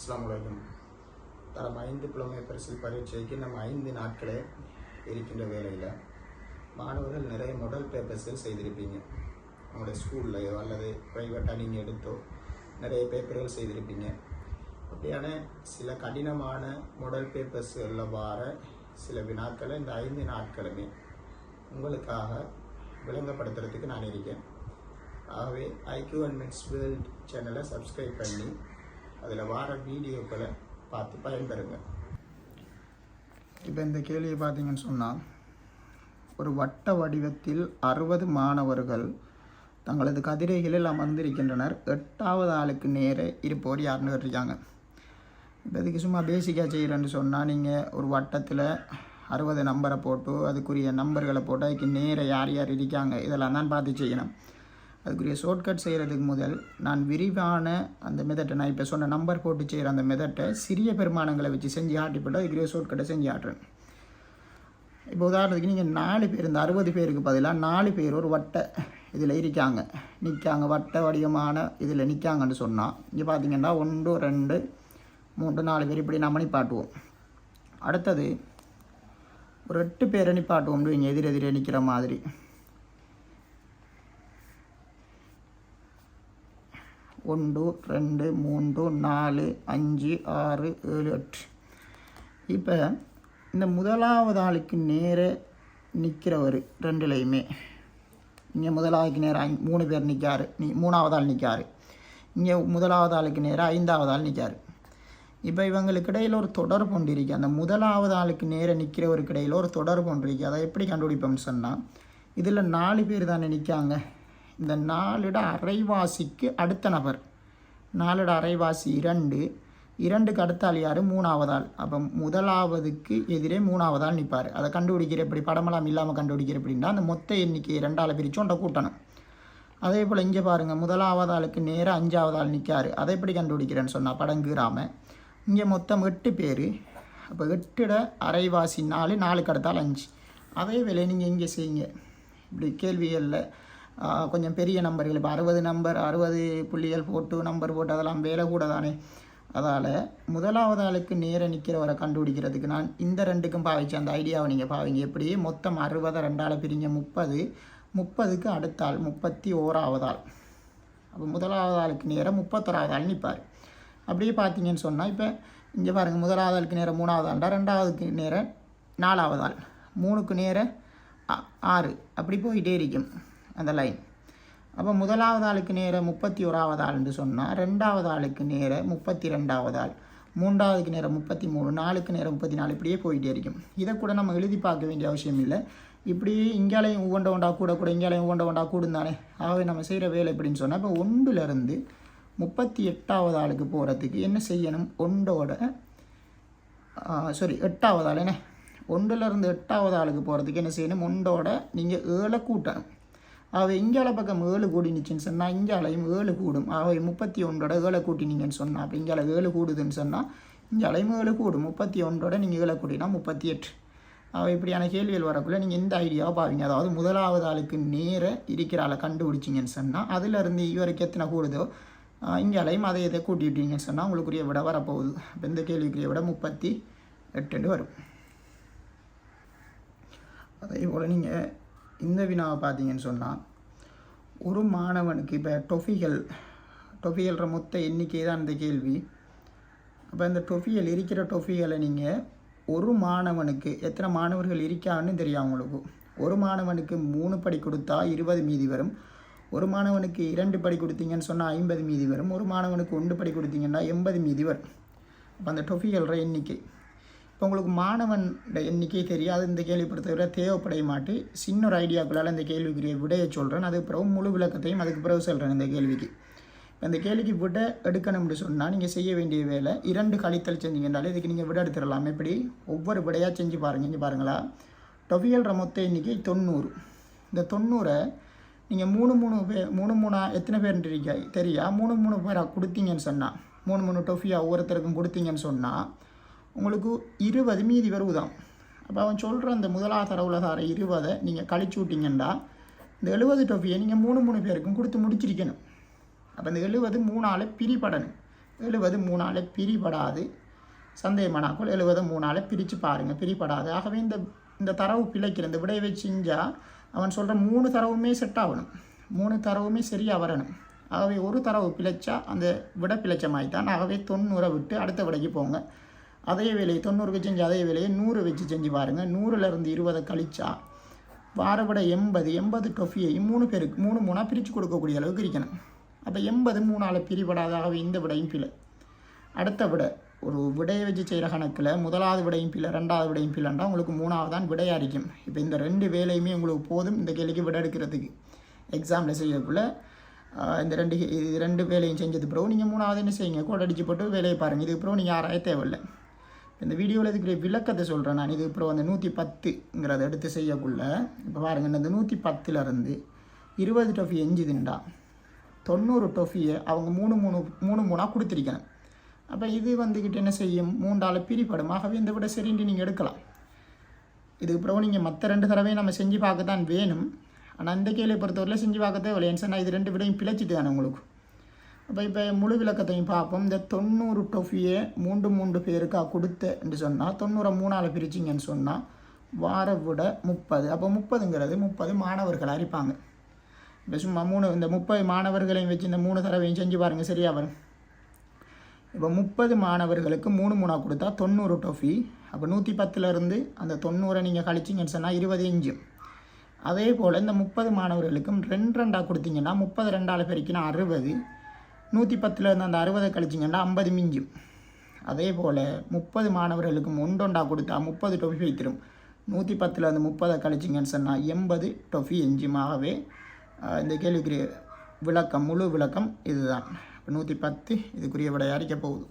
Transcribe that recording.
அஸ்லாம் உலகம். தரம் ஐந்து புலமை பரிசில் பரீட்சைக்கு நம்ம ஐந்து நாட்களே இருக்கின்ற வேலையில் மாணவர்கள் நிறைய மாடல் பேப்பர்ஸ்கள் செய்திருப்பீங்க. உங்களுடைய ஸ்கூல்லையோ அல்லது ப்ரைவேட்டாக நீங்கள் எடுத்தோ நிறைய பேப்பர்கள் செய்திருப்பீங்க. அப்படியான சில கடினமான மாடல் பேப்பர்ஸ்களில் வார சில வினாக்களை இந்த ஐந்து நாட்களுமே உங்களுக்காக விளங்கப்படுத்துறதுக்கு நான் இருக்கேன். ஆகவே ஐக்யூ அண்ட் மிட்ஸ் வேர்ல்ட் சேனலை சப்ஸ்கிரைப் பண்ணி அதில் வார வீடியோக்களை பார்த்து பயன்பெறுங்க. இப்போ இந்த கேள்வியை பார்த்தீங்கன்னு சொன்னால் ஒரு வட்ட வடிவத்தில் அறுபது மாணவர்கள் தங்களது கதிரைகளில் அமர்ந்திருக்கின்றனர். எட்டாவது ஆளுக்கு நேர இருப்போர் யாருன்னு கேட்டிருக்காங்க. இப்போ இதுக்கு சும்மா பேசிக்காக செய்கிறேன்னு சொன்னால் நீங்கள் ஒரு வட்டத்தில் அறுபது நம்பரை போட்டு அதுக்குரிய நம்பர்களை போட்டு அதுக்கு நேர யார் யார் இருக்காங்க? இதெல்லாம் தான் பார்த்து செய்யணும். அதுக்குரிய ஷார்ட்கட் செய்கிறதுக்கு முதல் நான் விரிவான அந்த மெதட்டை நான் இப்போ சொன்ன நம்பர் போட்டு செய்கிற அந்த மெதட்டை சிறிய பெருமானங்களை வச்சு செஞ்சு ஆட்டிப்பட்டு அதுக்குரிய ஷார்ட்கட்டை செஞ்சு ஆட்டுறேன். இப்போ உதாரணத்துக்கு நீங்கள் நாலு பேர் இந்த அறுபது பேருக்கு பதிலாக நாலு பேர் ஒரு வட்டை இதில் இருக்காங்க. நிற்காங்க வட்ட வடிவமான இதில் நிற்காங்கன்னு சொன்னால் இங்கே பார்த்தீங்கன்னா ஒன்று ரெண்டு மூன்று நாலு பேர் இப்படி நம்ம நிப்பாட்டுவோம். அடுத்தது ஒரு எட்டு பேரை நிப்பாட்டுவோம் இங்கே எதிரெதிரே நிற்கிற மாதிரி. ஒன்று ரெண்டு மூன்று நாலு அஞ்சு ஆறு ஏழு எட்டு. இப்போ இந்த முதலாவது ஆளுக்கு நேர நிற்கிறவர் ரெண்டுலேயுமே. இங்கே முதலாவதுக்கு நேரம் ஐ- மூணு பேர் நிற்காரு நீ மூணாவது ஆள் நிற்காரு இங்கே முதலாவது ஆளுக்கு நேரம் ஐந்தாவது ஆள் நிற்காரு இப்போ இவங்களுக்கு இடையில் ஒரு தொடர்பு ஒன்று அந்த முதலாவது ஆளுக்கு நேர நிற்கிறவருக்கு இடையில் ஒரு தொடர்பு ஒன்று அதை எப்படி கண்டுபிடிப்போம்னு சொன்னால் இதில் நாலு பேர் தானே நிற்காங்க இந்த நாலிட அரைவாசிக்கு அடுத்த நபர். நாலிட அரைவாசி இரண்டு. இரண்டுக்கு அடுத்தால் யார்? மூணாவதால் அப்போ முதலாவதுக்கு எதிரே மூணாவதால் நிற்பார் அதை கண்டுபிடிக்கிற எப்படி படமெல்லாம் இல்லாமல் கண்டுபிடிக்கிற எப்படின்னா அந்த மொத்த எண்ணிக்கை ரெண்டாள் பிரித்து ஒன்றை கூட்டணும். அதே போல் இங்கே பாருங்கள் முதலாவது ஆளுக்கு நேராக அஞ்சாவது ஆள் நிற்காரு அதை எப்படி கண்டுபிடிக்கிறேன்னு சொன்னால் படங்குறாம. இங்கே மொத்தம் எட்டு பேர். அப்போ எட்டுட அரைவாசி நாலு நாலு அடுத்தால் அஞ்சு. அதே வேலையை நீங்கள் இங்கே செய்யுங்க. இப்படி கேள்விகளில் கொஞ்சம் பெரிய நம்பர்கள் இப்போ அறுபது நம்பர் அறுபது புள்ளிகள் போட்டு நம்பர் போட்டு அதெல்லாம் வேலை கூட தானே. அதால் முதலாவது ஆளுக்கு நேர நிற்கிறவரை கண்டுபிடிக்கிறதுக்கு நான் இந்த ரெண்டுக்கும் பாவிச்ச அந்த ஐடியாவை நீங்கள் பாவிங்க. எப்படி? மொத்தம் அறுபதை ரெண்டால் பிரிங்க முப்பது முப்பதுக்கு அடுத்த ஆள் முப்பத்தி ஓராவதாள் அப்போ முதலாவது ஆளுக்கு நேரம் முப்பத்தொராவது ஆள் நிற்பார் அப்படியே பார்த்தீங்கன்னு சொன்னால் இப்போ இங்கே பாருங்கள் முதலாவது ஆளுக்கு நேரம் மூணாவது ஆள்டா ரெண்டாவதுக்கு நேரம் நாலாவது ஆள். மூணுக்கு நேரம் ஆ- ஆறு. அப்படி போயிட்டே இருக்கும். அந்த லைன் அப்போ முதலாவது ஆளுக்கு நேர முப்பத்தி ஓராவது ஆள்னு சொன்னால் ரெண்டாவது ஆளுக்கு நேர முப்பத்தி ரெண்டாவது ஆள் மூன்றாவதுக்கு நேரம் முப்பத்தி மூணு நாலுக்கு நேரம் முப்பத்தி நாலு இப்படியே போயிட்டே இருக்கும். இதை கூட நம்ம எழுதி பார்க்க வேண்டிய அவசியம் இல்லை. இப்படி இங்காலையும் ஒவ்வொண்ட ஒண்டா கூட கூட இங்கேலையும் ஒவ்வொண்ட ஒண்டா கூடுந்தானே ஆகவே நம்ம செய்கிற வேலை எப்படின்னு சொன்னால் இப்போ ஒன்றுலேருந்து முப்பத்தி எட்டாவது ஆளுக்கு போகிறதுக்கு என்ன செய்யணும்? ஒன்றோட சாரி எட்டாவது ஆள் என்ன? ஒன்றுலேருந்து எட்டாவது ஆளுக்கு போகிறதுக்கு என்ன செய்யணும்? ஒன்றோட நீங்கள் ஏழை கூட்டணும். ஆகவே இங்கால பக்கம் ஏழு கூடினுச்சுன்னு சொன்னால் இங்காலையும் ஏழு கூடும். ஆகவே முப்பத்தி ஒன்றோட ஏழை கூட்டினீங்கன்னு சொன்னால் அப்போ இங்கால ஏழு கூடுதுன்னு சொன்னால் இங்காலையும் ஏழு கூடும். முப்பத்தி ஒன்றோட நீங்கள் ஏழை கூட்டினா முப்பத்தி எட்டு அவள் இப்படியான கேள்விகள் வரக்குள்ளே நீங்கள் இந்த ஐடியாவை பாருங்க. அதாவது முதலாவது ஆளுக்கு நேர இருக்கிற ஆளை கண்டுபிடிச்சிங்கன்னு சொன்னால் அதுலேருந்து இவருக்கு எத்தனை கூடுதோ இங்காலையும் அதை இதை கூட்டிவிட்டீங்கன்னு சொன்னால் உங்களுக்குரிய விட வரப்போகுது. அப்போ இந்த கேள்விக்குரிய விட முப்பத்தி எட்டு வரும். அதே போல் நீங்கள் இந்த வினாவை பார்த்தீங்கன்னு சொன்னால் ஒரு மாணவனுக்கு இப்போ டொஃபிகள் டொஃபிகள்ற மொத்த எண்ணிக்கை தான் இந்த கேள்வி. அப்போ இந்த டொஃபிகள் இருக்கிற டொஃபிகளை நீங்கள் ஒரு மாணவனுக்கு எத்தனை மாணவர்கள் இருக்கான்னு தெரியும் அவங்களுக்கு. ஒரு மாணவனுக்கு மூணு படி கொடுத்தா இருபது மீதி வரும். ஒரு மாணவனுக்கு இரண்டு படி கொடுத்தீங்கன்னு சொன்னால் ஐம்பது மீதி வரும். ஒரு மாணவனுக்கு ஒன்று படி கொடுத்தீங்கன்னா எண்பது மீதி வரும். அப்போ அந்த டொஃபிகள்ற எண்ணிக்கை. இப்போ உங்களுக்கு மாணவன் எண்ணிக்கை தெரியாது இந்த கேள்வி பொறுத்தவரை தேவைப்படைய மாட்டு சின்ன ஒரு ஐடியாக்குள்ளால் இந்த கேள்விக்குரிய விடையை சொல்கிறேன் அதுக்கு பிறகு முழு விளக்கத்தையும் அதுக்கு பிறகு சொல்கிறேன் இந்த கேள்விக்கு. இந்த கேள்விக்கு விட எடுக்கணும்னு சொன்னால் நீங்கள் செய்ய வேண்டிய வேலை இரண்டு கழித்தல் செஞ்சீங்கன்றாலே இதுக்கு நீங்கள் விட எடுத்துடலாம். எப்படி? ஒவ்வொரு விடையாக செஞ்சு பாருங்க இங்கே பாருங்களா. டொவியல்ற மொத்த எண்ணிக்கை தொண்ணூறு. இந்த தொண்ணூறை நீங்கள் மூணு மூணு பேர் மூணு மூணா எத்தனை பேர் தெரியா? மூணு மூணு பேராக கொடுத்தீங்கன்னு சொன்னால் மூணு மூணு டொஃபியாக ஒவ்வொருத்தருக்கும் கொடுத்தீங்கன்னு சொன்னால் உங்களுக்கு இருபது மீதி வருவதாம் அப்போ அவன் சொல்கிற அந்த முதலாவது தரவுல தர இருபதை நீங்கள் கழிச்சு விட்டீங்கன்னா இந்த எழுபது டொஃபியை நீங்கள் மூணு மூணு பேருக்கும் கொடுத்து முடிச்சிருக்கணும். அப்போ இந்த எழுபது மூணால் பிரிபடணும். எழுபது மூணால் பிரிபடாது. சந்தேகமானாக்குள் எழுபது மூணால் பிரித்து பாருங்கள் பிரிபடாது. ஆகவே இந்த இந்த தரவு பிழைக்கிற இந்த விடை வச்சுஞ்சா அவன் சொல்கிற மூணு தரவுமே செட் ஆகணும். மூணு தரவுமே சரியாக வரணும். ஆகவே ஒரு தரவு பிழைச்சா அந்த விட பிழைச்ச மாதிரி தான் ஆகவே தொண்ணூறை விட்டு அடுத்த விடைக்கு போங்க. அதே வேலையை தொண்ணூறுக்கு செஞ்சு அதே வேலையை நூறு வச்சு செஞ்சு பாருங்கள் நூறுலேருந்து இருபதை கழிச்சா வார விட எண்பது எண்பது டொஃபியை மூணு பேருக்கு மூணு மூணாக பிரித்து கொடுக்கக்கூடிய அளவுக்கு இருக்கணும். அப்போ எண்பது மூணால் பிரிபடாதாகவே இந்த விடையும் பிழை. அடுத்த விட ஒரு விடையை வச்சு செய்கிற கணக்கில் முதலாவது விடையும் பிள்ளை ரெண்டாவது விடையும் பிள்ளைண்டா உங்களுக்கு மூணாவது தான் விடையாக இருக்கும். இப்போ இந்த ரெண்டு வேலையுமே உங்களுக்கு போதும் இந்த கேள்விக்கு விடை எடுக்கிறதுக்கு. எக்ஸாமில் செய்யக்குள்ள இந்த ரெண்டு இது ரெண்டு வேலையும் செஞ்சது பிறகு நீங்கள் மூணாவது என்ன செய்யுங்க? கோட் அடிச்சு போட்டு வேலையை பாருங்கள் இதுக்கு பிறகு நீங்கள் யாராய தேவையில்லை. இந்த வீடியோவில் இதுக்குரிய விளக்கத்தை சொல்கிறேன் நான். இது அப்புறம் அந்த நூற்றி பத்துங்கிறத எடுத்து செய்யக்குள்ள. இப்போ பாருங்கள் இந்த நூற்றி பத்துலேருந்து இருபது டொஃபி எஞ்சுதுண்டா தொண்ணூறு டொஃபியை அவங்க மூணு மூணு மூணு மூணாக கொடுத்துருக்கணும். அப்போ இது வந்துக்கிட்டு என்ன செய்யும்? மூன்றால் பிரிப்படும். ஆகவே இந்த விட சரின்ட்டு நீங்கள் எடுக்கலாம். இதுக்கு பிறகு நீங்கள் மற்ற ரெண்டு தடவையும் நம்ம செஞ்சு பார்க்க தான் வேணும். ஆனால் இந்த கேள்வியை பொறுத்தவரையில் செஞ்சு பார்க்க தேவையில்லை. சொன்னால் இது ரெண்டு விடையும் பிழைச்சிட்டு தானே உங்களுக்கு. அப்போ இப்போ முழு விளக்கத்தையும் பார்ப்போம். இந்த தொண்ணூறு டொஃபியை மூன்று மூன்று பேருக்கா கொடுத்தேன்னு சொன்னால் தொண்ணூறை மூணால் பிரிச்சிங்கன்னு சொன்னால் வார விட முப்பது. அப்போ முப்பதுங்கிறது முப்பது மாணவர்களாக அரிப்பாங்க இப்போ சும்மா மூணு இந்த முப்பது மாணவர்களையும் வச்சு இந்த மூணு தடவையும் செஞ்சு பாருங்கள் சரியா வரும். இப்போ முப்பது மாணவர்களுக்கு மூணு மூணாக கொடுத்தா தொண்ணூறு டொஃபி. அப்போ நூற்றி பத்துலேருந்து அந்த தொண்ணூறை நீங்கள் கழிச்சிங்கன்னு சொன்னால் இருபது இஞ்சு. அதே போல் இந்த முப்பது மாணவர்களுக்கும் ரெண்டு ரெண்டாக கொடுத்தீங்கன்னா முப்பது ரெண்டால் பெருக்கினா அறுபது. நூற்றி பத்துலேருந்து அந்த அறுபதை கழிச்சிங்கன்னா ஐம்பது மிஞ்சும். அதே போல் முப்பது மாணவர்களுக்கும் ஒன்றொண்டா கொடுத்தா முப்பது டொஃபி வைத்திரும். நூற்றி பத்தில் அந்த முப்பதை கழிச்சிங்கன்னு சொன்னால் எண்பது டொஃபி எஞ்சுமாகவே இந்த கேள்விக்குரிய விளக்கம் முழு விளக்கம் இதுதான். நூற்றி பத்து இதுக்குரிய விடையாரிக்க போகுது.